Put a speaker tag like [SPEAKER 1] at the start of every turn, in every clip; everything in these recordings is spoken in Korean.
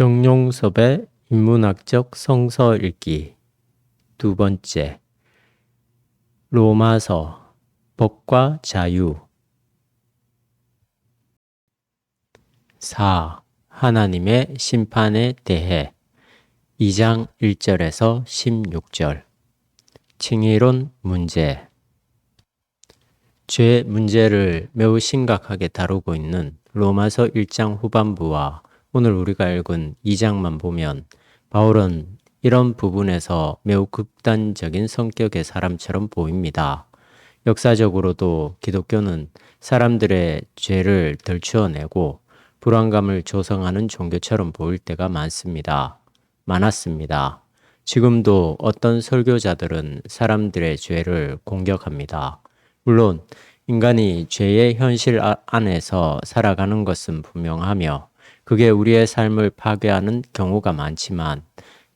[SPEAKER 1] 정용섭의 인문학적 성서 읽기. 두 번째. 로마서 법과 자유. 4. 하나님의 심판에 대해. 2장 1절에서 16절. 칭의론 문제. 죄 문제를 매우 심각하게 다루고 있는 로마서 1장 후반부와 오늘 우리가 읽은 2장만 보면 바울은 이런 부분에서 매우 극단적인 성격의 사람처럼 보입니다. 역사적으로도 기독교는 사람들의 죄를 덜추어내고 불안감을 조성하는 종교처럼 보일 때가 많습니다. 많았습니다. 지금도 어떤 설교자들은 사람들의 죄를 공격합니다. 물론 인간이 죄의 현실 아, 안에서 살아가는 것은 분명하며 그게 우리의 삶을 파괴하는 경우가 많지만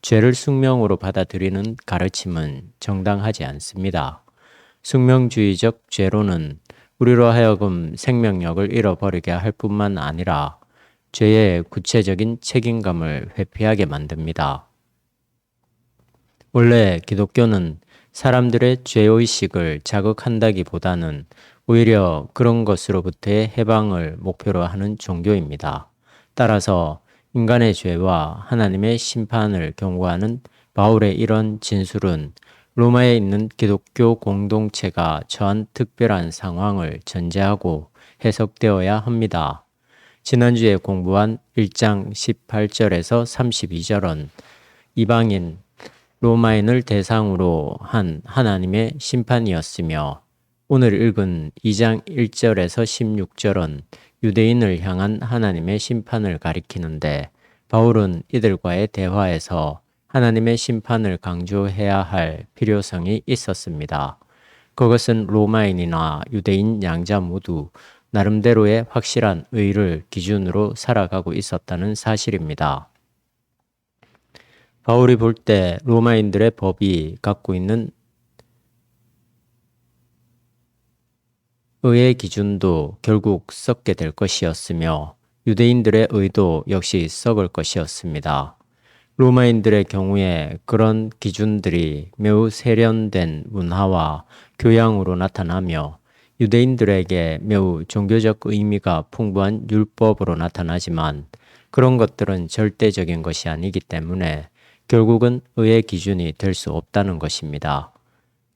[SPEAKER 1] 죄를 숙명으로 받아들이는 가르침은 정당하지 않습니다. 숙명주의적 죄로는 우리로 하여금 생명력을 잃어버리게 할 뿐만 아니라 죄의 구체적인 책임감을 회피하게 만듭니다. 원래 기독교는 사람들의 죄의식을 자극한다기보다는 오히려 그런 것으로부터의 해방을 목표로 하는 종교입니다. 따라서 인간의 죄와 하나님의 심판을 경고하는 바울의 이런 진술은 로마에 있는 기독교 공동체가 처한 특별한 상황을 전제하고 해석되어야 합니다. 지난주에 공부한 1장 18절에서 32절은 이방인 로마인을 대상으로 한 하나님의 심판이었으며 오늘 읽은 2장 1절에서 16절은 유대인을 향한 하나님의 심판을 가리키는데 바울은 이들과의 대화에서 하나님의 심판을 강조해야 할 필요성이 있었습니다. 그것은 로마인이나 유대인 양자 모두 나름대로의 확실한 의를 기준으로 살아가고 있었다는 사실입니다. 바울이 볼 때 로마인들의 법이 갖고 있는 의의 기준도 결국 썩게 될 것이었으며 유대인들의 의도 역시 썩을 것이었습니다. 로마인들의 경우에 그런 기준들이 매우 세련된 문화와 교양으로 나타나며 유대인들에게 매우 종교적 의미가 풍부한 율법으로 나타나지만 그런 것들은 절대적인 것이 아니기 때문에 결국은 의의 기준이 될 수 없다는 것입니다.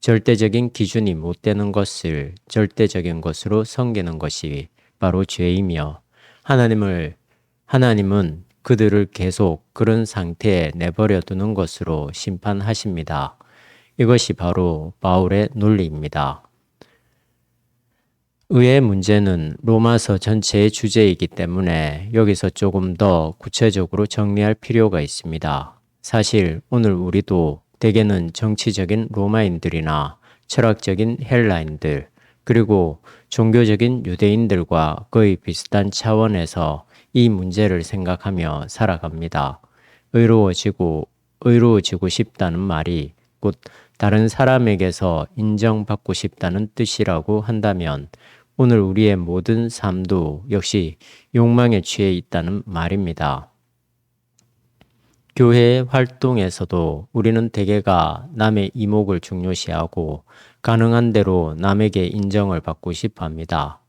[SPEAKER 1] 절대적인 기준이 못 되는 것을 절대적인 것으로 섬기는 것이 바로 죄이며 하나님을 하나님은 그들을 계속 그런 상태에 내버려 두는 것으로 심판하십니다. 이것이 바로 바울의 논리입니다. 의의 문제는 로마서 전체의 주제이기 때문에 여기서 조금 더 구체적으로 정리할 필요가 있습니다. 사실 오늘 우리도 대개는 정치적인 로마인들이나 철학적인 헬라인들, 그리고 종교적인 유대인들과 거의 비슷한 차원에서 이 문제를 생각하며 살아갑니다. 의로워지고, 의로워지고 싶다는 말이 곧 다른 사람에게서 인정받고 싶다는 뜻이라고 한다면 오늘 우리의 모든 삶도 역시 욕망에 취해 있다는 말입니다. 교회 활동에서도 우리는 대개가 남의 이목을 중요시하고 가능한 대로 남에게 인정을 받고 싶어 합니다.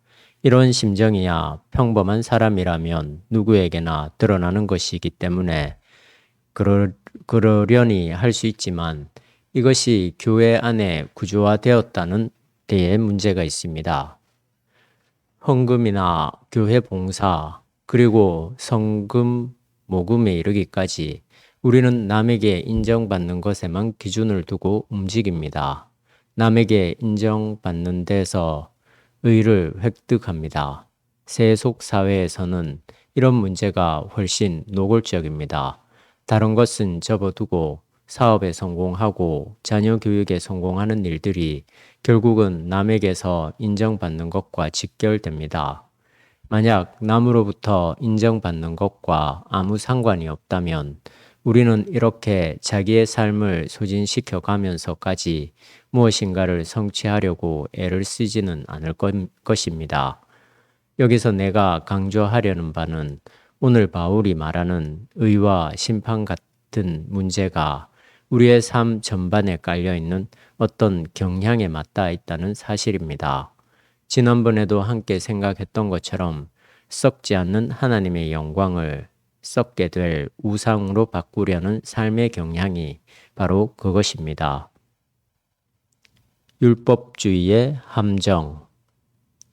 [SPEAKER 1] 이런 심정이야 평범한 사람이라면 누구에게나 드러나는 것이기 때문에 그러, 그러려니 할 수 있지만 이것이 교회 안에 구조화되었다는 데에 문제가 있습니다. 헌금이나 교회 봉사, 그리고 성금 모금에 이르기까지 우리는 남에게 인정받는 것에만 기준을 두고 움직입니다. 남에게 인정받는 데서 의를 획득합니다. 세속 사회에서는 이런 문제가 훨씬 노골적입니다. 다른 것은 접어두고 사업에 성공하고 자녀 교육에 성공하는 일들이 결국은 남에게서 인정받는 것과 직결됩니다. 만약 남으로부터 인정받는 것과 아무 상관이 없다면 우리는 이렇게 자기의 삶을 소진시켜 가면서까지 무엇인가를 성취하려고 애를 쓰지는 않을 것입니다. 여기서 내가 강조하려는 바는 오늘 바울이 말하는 의와 심판 같은 문제가 우리의 삶 전반에 깔려 있는 어떤 경향에 맞닿아 있다는 사실입니다. 지난번에도 함께 생각했던 것처럼 썩지 않는 하나님의 영광을 썩게 될 우상으로 바꾸려는 삶의 경향이 바로 그것입니다. 율법주의의 함정.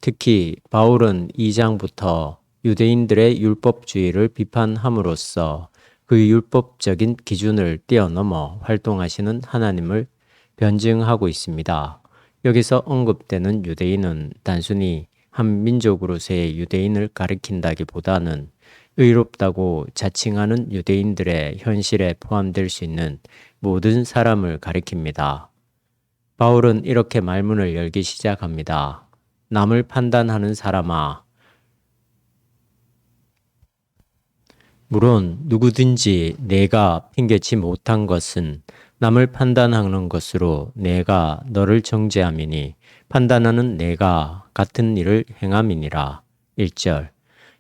[SPEAKER 1] 특히 바울은 2장부터 유대인들의 율법주의를 비판함으로써 그 율법적인 기준을 뛰어넘어 활동하시는 하나님을 변증하고 있습니다. 여기서 언급되는 유대인은 단순히 한 민족으로서의 유대인을 가리킨다기보다는 의롭다고 자칭하는 유대인들의 현실에 포함될 수 있는 모든 사람을 가리킵니다. 바울은 이렇게 말문을 열기 시작합니다. 남을 판단하는 사람아, 물론 누구든지 내가 핑계치 못한 것은 남을 판단하는 것으로 내가 너를 정죄함이니 판단하는 내가 같은 일을 행함이니라. 1절.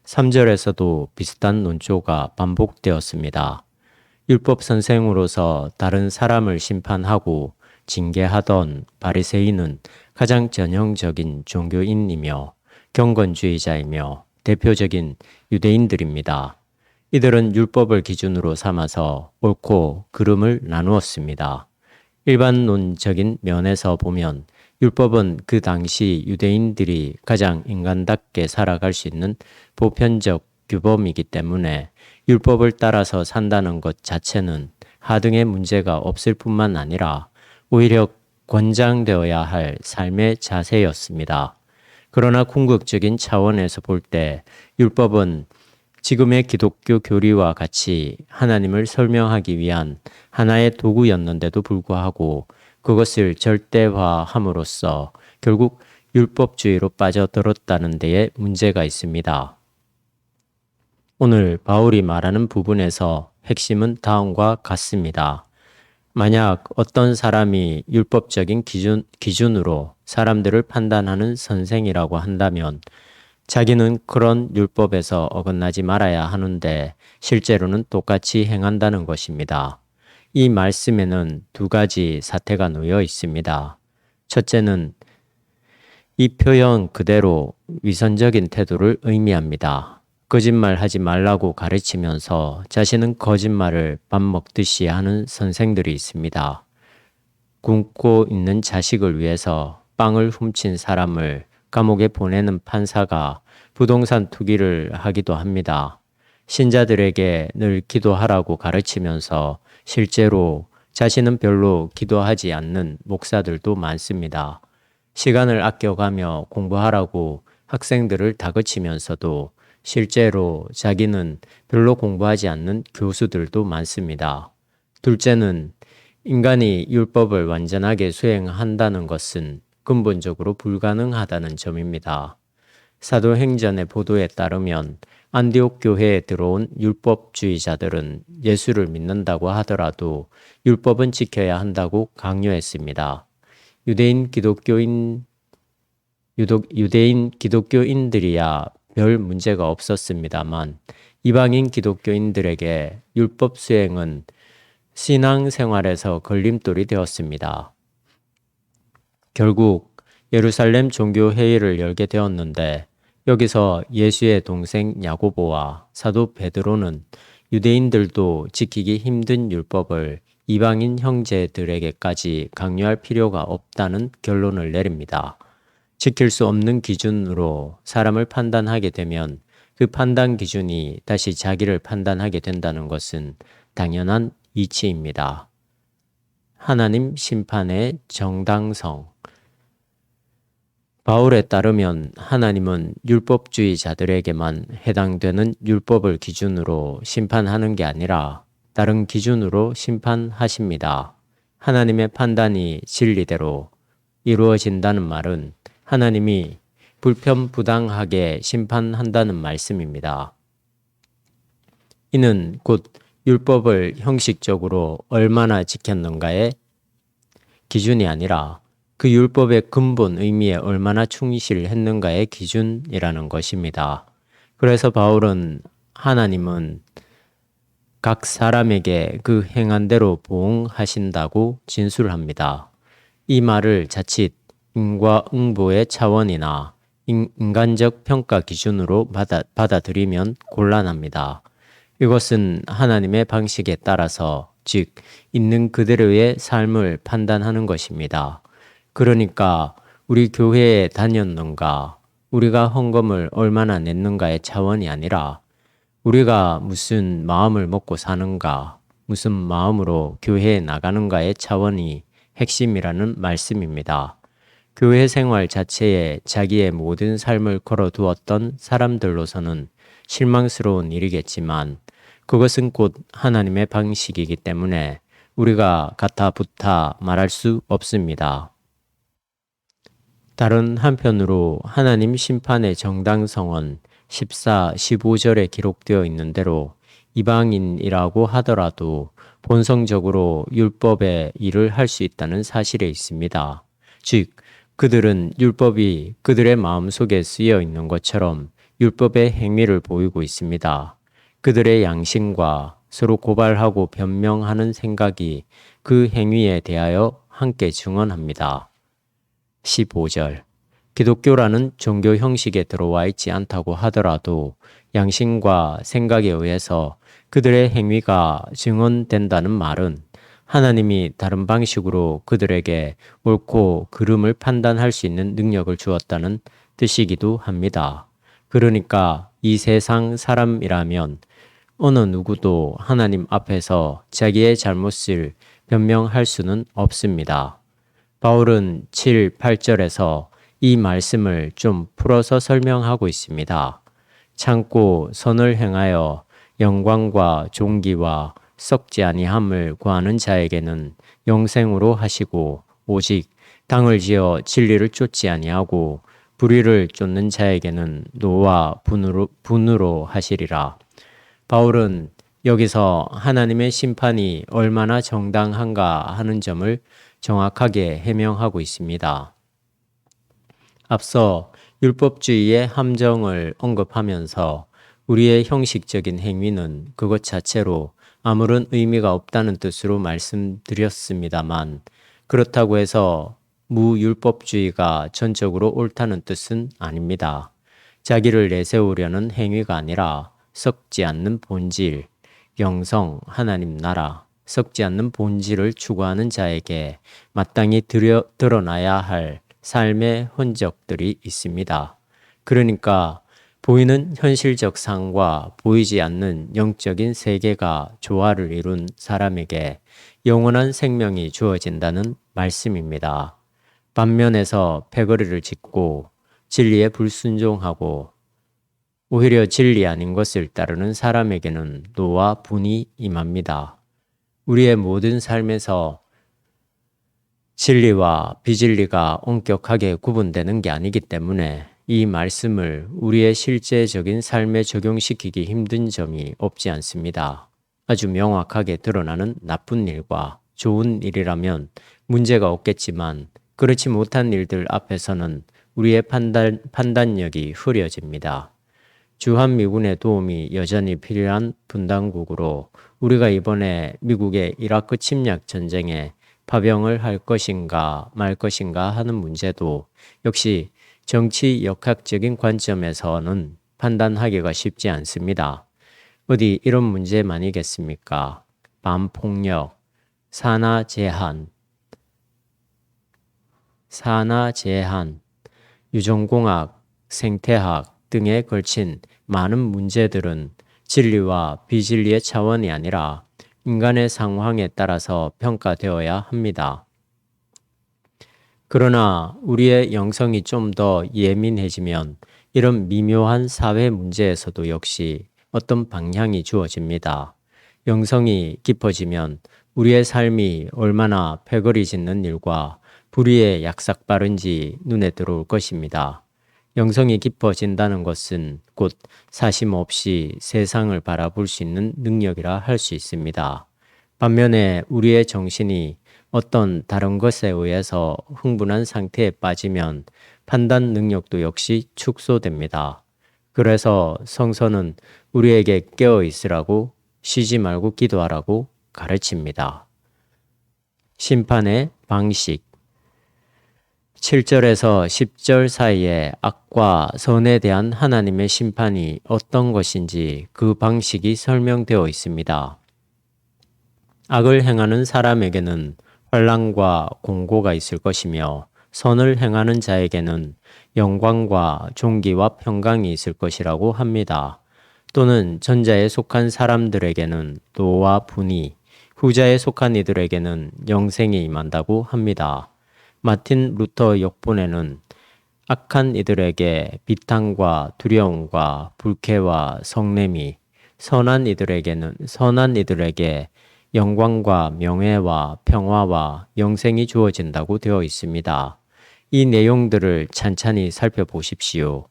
[SPEAKER 1] 3절에서도 비슷한 논조가 반복되었습니다. 율법 선생으로서 다른 사람을 심판하고 징계하던 바리새인은 가장 전형적인 종교인이며 경건주의자이며 대표적인 유대인들입니다. 이들은 율법을 기준으로 삼아서 옳고 그름을 나누었습니다. 일반론적인 면에서 보면 율법은 그 당시 유대인들이 가장 인간답게 살아갈 수 있는 보편적 규범이기 때문에 율법을 따라서 산다는 것 자체는 하등의 문제가 없을 뿐만 아니라 오히려 권장되어야 할 삶의 자세였습니다. 그러나 궁극적인 차원에서 볼 때 율법은 지금의 기독교 교리와 같이 하나님을 설명하기 위한 하나의 도구였는데도 불구하고 그것을 절대화함으로써 결국 율법주의로 빠져들었다는 데에 문제가 있습니다. 오늘 바울이 말하는 부분에서 핵심은 다음과 같습니다. 만약 어떤 사람이 율법적인 기준, 기준으로 사람들을 판단하는 선생이라고 한다면 자기는 그런 율법에서 어긋나지 말아야 하는데 실제로는 똑같이 행한다는 것입니다. 이 말씀에는 두 가지 사태가 놓여 있습니다. 첫째는 이 표현 그대로 위선적인 태도를 의미합니다. 거짓말 하지 말라고 가르치면서 자신은 거짓말을 밥 먹듯이 하는 선생들이 있습니다. 굶고 있는 자식을 위해서 빵을 훔친 사람을 감옥에 보내는 판사가 부동산 투기를 하기도 합니다. 신자들에게 늘 기도하라고 가르치면서 실제로 자신은 별로 기도하지 않는 목사들도 많습니다. 시간을 아껴가며 공부하라고 학생들을 다그치면서도 실제로 자기는 별로 공부하지 않는 교수들도 많습니다. 둘째는 인간이 율법을 완전하게 수행한다는 것은 근본적으로 불가능하다는 점입니다. 사도행전의 보도에 따르면 안디옥 교회에 들어온 율법주의자들은 예수를 믿는다고 하더라도 율법은 지켜야 한다고 강요했습니다. 유대인 기독교인 유대인 기독교인들이야 별 문제가 없었습니다만 이방인 기독교인들에게 율법 수행은 신앙 생활에서 걸림돌이 되었습니다. 결국 예루살렘 종교회의를 열게 되었는데 여기서 예수의 동생 야고보와 사도 베드로는 유대인들도 지키기 힘든 율법을 이방인 형제들에게까지 강요할 필요가 없다는 결론을 내립니다. 지킬 수 없는 기준으로 사람을 판단하게 되면 그 판단 기준이 다시 자기를 판단하게 된다는 것은 당연한 이치입니다. 하나님 심판의 정당성. 바울에 따르면 하나님은 율법주의자들에게만 해당되는 율법을 기준으로 심판하는 게 아니라 다른 기준으로 심판하십니다. 하나님의 판단이 진리대로 이루어진다는 말은 하나님이 불편부당하게 심판한다는 말씀입니다. 이는 곧 율법을 형식적으로 얼마나 지켰는가의 기준이 아니라 그 율법의 근본 의미에 얼마나 충실했는가의 기준이라는 것입니다. 그래서 바울은 하나님은 각 사람에게 그 행한 대로 보응하신다고 진술합니다. 이 말을 자칫 인과응보의 차원이나 인, 인간적 평가 기준으로 받아, 받아들이면 곤란합니다. 이것은 하나님의 방식에 따라서 즉 있는 그대로의 삶을 판단하는 것입니다. 그러니까 우리 교회에 다녔는가, 우리가 헌금을 얼마나 냈는가의 차원이 아니라 우리가 무슨 마음을 먹고 사는가, 무슨 마음으로 교회에 나가는가의 차원이 핵심이라는 말씀입니다. 교회 생활 자체에 자기의 모든 삶을 걸어두었던 사람들로서는 실망스러운 일이겠지만 그것은 곧 하나님의 방식이기 때문에 우리가 붙아 말할 수 없습니다. 다른 한편으로 하나님 심판의 정당성은 14, 15절에 기록되어 있는 대로 이방인이라고 하더라도 본성적으로 율법의 일을 할 수 있다는 사실에 있습니다. 즉, 그들은 율법이 그들의 마음 속에 쓰여 있는 것처럼 율법의 행위를 보이고 있습니다. 그들의 양심과 서로 고발하고 변명하는 생각이 그 행위에 대하여 함께 증언합니다. 15절. 기독교라는 종교 형식에 들어와 있지 않다고 하더라도 양심과 생각에 의해서 그들의 행위가 증언된다는 말은 하나님이 다른 방식으로 그들에게 옳고 그름을 판단할 수 있는 능력을 주었다는 뜻이기도 합니다. 그러니까 이 세상 사람이라면 어느 누구도 하나님 앞에서 자기의 잘못을 변명할 수는 없습니다. 바울은 7, 8절에서 이 말씀을 좀 풀어서 설명하고 있습니다. 참고 선을 행하여 영광과 존귀와 썩지 아니함을 구하는 자에게는 영생으로 하시고 오직 당을 지어 진리를 쫓지 아니하고 불의를 쫓는 자에게는 노와 분으로, 분으로 하시리라. 바울은 여기서 하나님의 심판이 얼마나 정당한가 하는 점을 정확하게 해명하고 있습니다. 앞서 율법주의의 함정을 언급하면서 우리의 형식적인 행위는 그것 자체로 아무런 의미가 없다는 뜻으로 말씀드렸습니다만 그렇다고 해서 무율법주의가 전적으로 옳다는 뜻은 아닙니다. 자기를 내세우려는 행위가 아니라 썩지 않는 본질, 영성, 하나님 나라, 썩지 않는 본질을 추구하는 자에게 마땅히 드려, 드러나야 할 삶의 흔적들이 있습니다. 그러니까 보이는 현실적 상과 보이지 않는 영적인 세계가 조화를 이룬 사람에게 영원한 생명이 주어진다는 말씀입니다. 반면에서 패거리를 짓고 진리에 불순종하고 오히려 진리 아닌 것을 따르는 사람에게는 노와 분이 임합니다. 우리의 모든 삶에서 진리와 비진리가 엄격하게 구분되는 게 아니기 때문에 이 말씀을 우리의 실제적인 삶에 적용시키기 힘든 점이 없지 않습니다. 아주 명확하게 드러나는 나쁜 일과 좋은 일이라면 문제가 없겠지만 그렇지 못한 일들 앞에서는 우리의 판단, 판단력이 흐려집니다. 주한미군의 도움이 여전히 필요한 분단국으로 우리가 이번에 미국의 이라크 침략 전쟁에 파병을 할 것인가 말 것인가 하는 문제도 역시 정치 역학적인 관점에서는 판단하기가 쉽지 않습니다. 어디 이런 문제만이겠습니까? 반폭력, 산화 제한, 산화 제한, 유전공학, 생태학 등에 걸친 많은 문제들은 진리와 비진리의 차원이 아니라 인간의 상황에 따라서 평가되어야 합니다. 그러나 우리의 영성이 좀 더 예민해지면 이런 미묘한 사회 문제에서도 역시 어떤 방향이 주어집니다. 영성이 깊어지면 우리의 삶이 얼마나 패거리 짓는 일과 불의에 약삭 빠른지 눈에 들어올 것입니다. 영성이 깊어진다는 것은 곧 사심 없이 세상을 바라볼 수 있는 능력이라 할 수 있습니다. 반면에 우리의 정신이 어떤 다른 것에 의해서 흥분한 상태에 빠지면 판단 능력도 역시 축소됩니다. 그래서 성서는 우리에게 깨어 있으라고 쉬지 말고 기도하라고 가르칩니다. 심판의 방식 7절에서 10절 사이에 악과 선에 대한 하나님의 심판이 어떤 것인지 그 방식이 설명되어 있습니다. 악을 행하는 사람에게는 환란과 공고가 있을 것이며 선을 행하는 자에게는 영광과 존귀와 평강이 있을 것이라고 합니다. 또는 전자에 속한 사람들에게는 노와 분이, 후자에 속한 이들에게는 영생이 임한다고 합니다. 마틴 루터 역본에는 악한 이들에게 비탄과 두려움과 불쾌와 성냄이, 선한 이들에게는 선한 이들에게 영광과 명예와 평화와 영생이 주어진다고 되어 있습니다. 이 내용들을 찬찬히 살펴보십시오.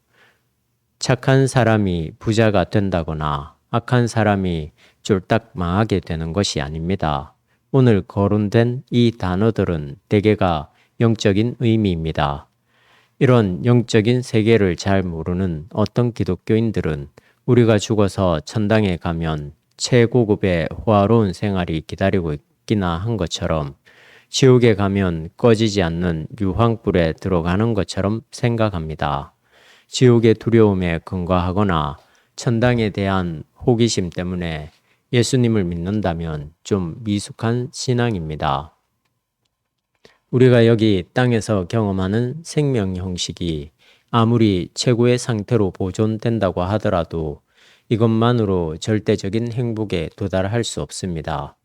[SPEAKER 1] 착한 사람이 부자가 된다거나 악한 사람이 쫄딱 망하게 되는 것이 아닙니다. 오늘 거론된 이 단어들은 대개가 영적인 의미입니다. 이런 영적인 세계를 잘 모르는 어떤 기독교인들은 우리가 죽어서 천당에 가면 최고급의 호화로운 생활이 기다리고 있기나 한 것처럼 지옥에 가면 꺼지지 않는 유황불에 들어가는 것처럼 생각합니다. 지옥의 두려움에 근거하거나 천당에 대한 호기심 때문에 예수님을 믿는다면 좀 미숙한 신앙입니다. 우리가 여기 땅에서 경험하는 생명 형식이 아무리 최고의 상태로 보존된다고 하더라도 이것만으로 절대적인 행복에 도달할 수 없습니다.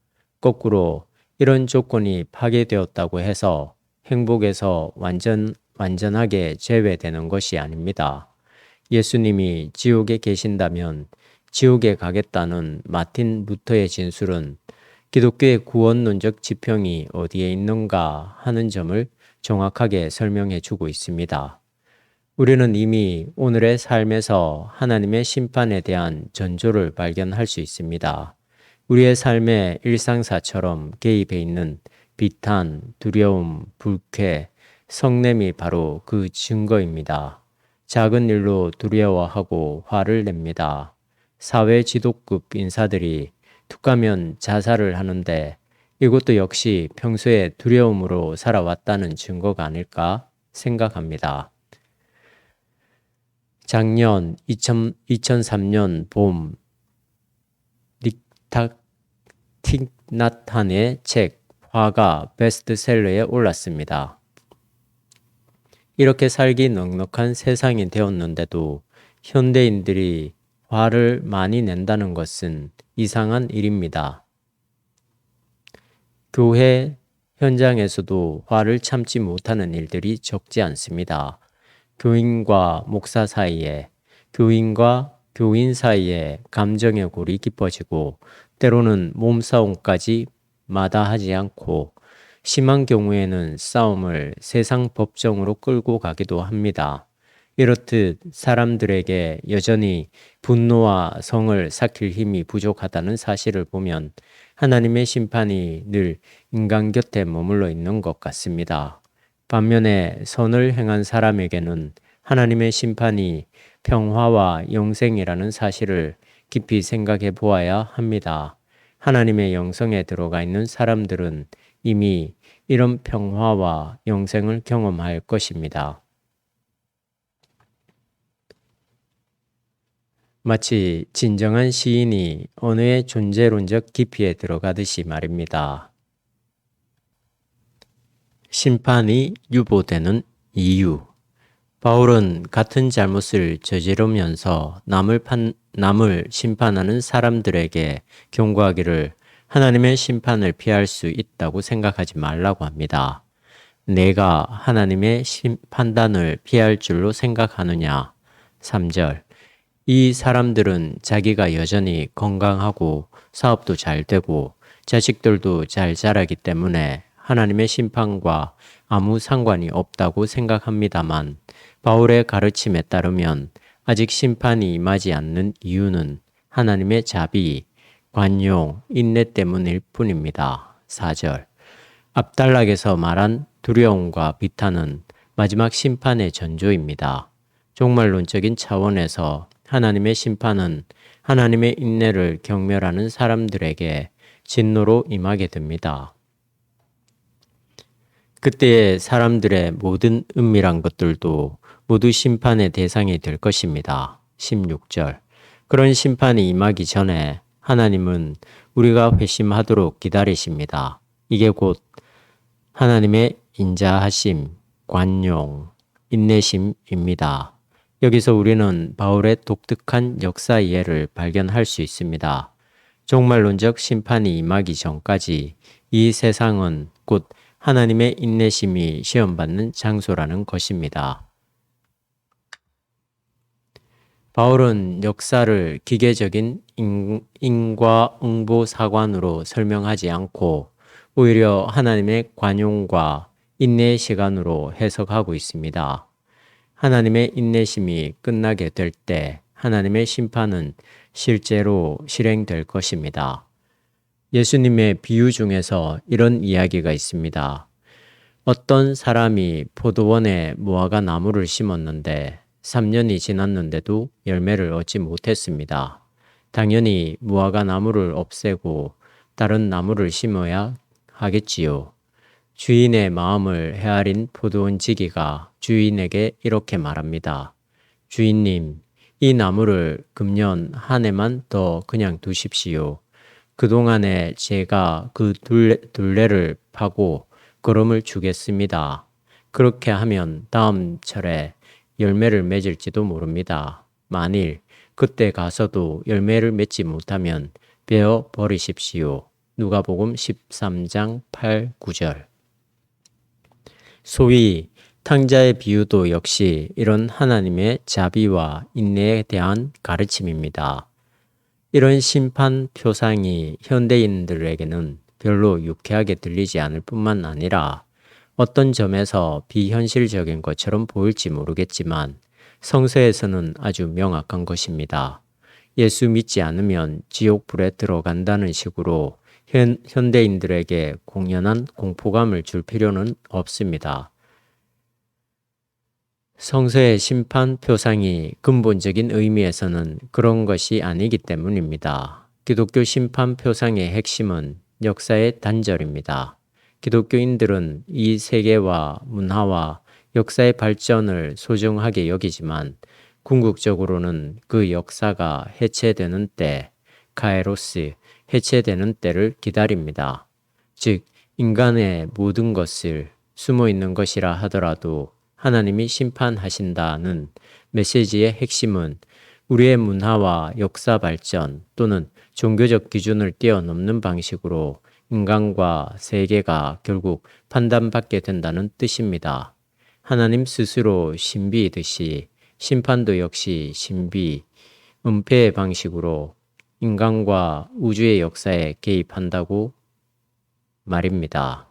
[SPEAKER 1] 거꾸로 이런 조건이 파괴되었다고 해서 행복에서 완전, 완전하게 제외되는 것이 아닙니다. 예수님이 지옥에 계신다면 지옥에 가겠다는 마틴 루터의 진술은 기독교의 구원론적 지평이 어디에 있는가 하는 점을 정확하게 설명해 주고 있습니다. 우리는 이미 오늘의 삶에서 하나님의 심판에 대한 전조를 발견할 수 있습니다. 우리의 삶의 일상사처럼 개입해 있는 비탄, 두려움, 불쾌, 성냄이 바로 그 증거입니다. 작은 일로 두려워하고 화를 냅니다. 사회 지도급 인사들이 툭하면 자살을 하는데 이것도 역시 평소에 두려움으로 살아왔다는 증거가 아닐까 생각합니다. 작년 2000, 2003년 봄 닉탁 틱나탄의 책 화가 베스트셀러에 올랐습니다. 이렇게 살기 넉넉한 세상이 되었는데도 현대인들이 화를 많이 낸다는 것은 이상한 일입니다. 교회 현장에서도 화를 참지 못하는 일들이 적지 않습니다. 교인과 목사 사이에, 교인과 교인 사이에 감정의 골이 깊어지고 때로는 몸싸움까지 마다하지 않고 심한 경우에는 싸움을 세상 법정으로 끌고 가기도 합니다. 이렇듯 사람들에게 여전히 분노와 성을 삭힐 힘이 부족하다는 사실을 보면 하나님의 심판이 늘 인간 곁에 머물러 있는 것 같습니다. 반면에 선을 행한 사람에게는 하나님의 심판이 평화와 영생이라는 사실을 깊이 생각해 보아야 합니다. 하나님의 영성에 들어가 있는 사람들은 이미 이런 평화와 영생을 경험할 것입니다. 마치 진정한 시인이 언어의 존재론적 깊이에 들어가듯이 말입니다. 심판이 유보되는 이유. 바울은 같은 잘못을 저지르면서 남을 판, 남을 심판하는 사람들에게 경고하기를 하나님의 심판을 피할 수 있다고 생각하지 말라고 합니다. 내가 하나님의 심, 판단을 피할 줄로 생각하느냐? 3절. 이 사람들은 자기가 여전히 건강하고 사업도 잘 되고 자식들도 잘 자라기 때문에 하나님의 심판과 아무 상관이 없다고 생각합니다만 바울의 가르침에 따르면 아직 심판이 임하지 않는 이유는 하나님의 자비, 관용, 인내 때문일 뿐입니다. 4절. 앞단락에서 말한 두려움과 비탄은 마지막 심판의 전조입니다. 종말론적인 차원에서 하나님의 심판은 하나님의 인내를 경멸하는 사람들에게 진노로 임하게 됩니다. 그때의 사람들의 모든 은밀한 것들도 모두 심판의 대상이 될 것입니다. 16절. 그런 심판이 임하기 전에 하나님은 우리가 회심하도록 기다리십니다. 이게 곧 하나님의 인자하심, 관용, 인내심입니다. 여기서 우리는 바울의 독특한 역사 이해를 발견할 수 있습니다. 종말론적 심판이 임하기 전까지 이 세상은 곧 하나님의 인내심이 시험받는 장소라는 것입니다. 바울은 역사를 기계적인 인과응보 사관으로 설명하지 않고 오히려 하나님의 관용과 인내의 시간으로 해석하고 있습니다. 하나님의 인내심이 끝나게 될 때 하나님의 심판은 실제로 실행될 것입니다. 예수님의 비유 중에서 이런 이야기가 있습니다. 어떤 사람이 포도원에 무화과 나무를 심었는데 3년이 지났는데도 열매를 얻지 못했습니다. 당연히 무화과 나무를 없애고 다른 나무를 심어야 하겠지요. 주인의 마음을 헤아린 포도원 지기가 주인에게 이렇게 말합니다. 주인님, 이 나무를 금년 한 해만 더 그냥 두십시오. 그동안에 제가 그 둘레, 둘레를 파고 걸음을 주겠습니다. 그렇게 하면 다음 철에 열매를 맺을지도 모릅니다. 만일 그때 가서도 열매를 맺지 못하면 베어 버리십시오. 누가복음 13장 8, 9절. 소위 탕자의 비유도 역시 이런 하나님의 자비와 인내에 대한 가르침입니다. 이런 심판 표상이 현대인들에게는 별로 유쾌하게 들리지 않을 뿐만 아니라 어떤 점에서 비현실적인 것처럼 보일지 모르겠지만 성서에서는 아주 명확한 것입니다. 예수 믿지 않으면 지옥불에 들어간다는 식으로 현, 현대인들에게 공연한 공포감을 줄 필요는 없습니다. 성서의 심판 표상이 근본적인 의미에서는 그런 것이 아니기 때문입니다. 기독교 심판 표상의 핵심은 역사의 단절입니다. 기독교인들은 이 세계와 문화와 역사의 발전을 소중하게 여기지만 궁극적으로는 그 역사가 해체되는 때, 카에로스, 해체되는 때를 기다립니다. 즉, 인간의 모든 것을 숨어 있는 것이라 하더라도 하나님이 심판하신다는 메시지의 핵심은 우리의 문화와 역사 발전 또는 종교적 기준을 뛰어넘는 방식으로 인간과 세계가 결국 판단받게 된다는 뜻입니다. 하나님 스스로 신비이듯이 심판도 역시 신비, 은폐의 방식으로 인간과 우주의 역사에 개입한다고 말입니다.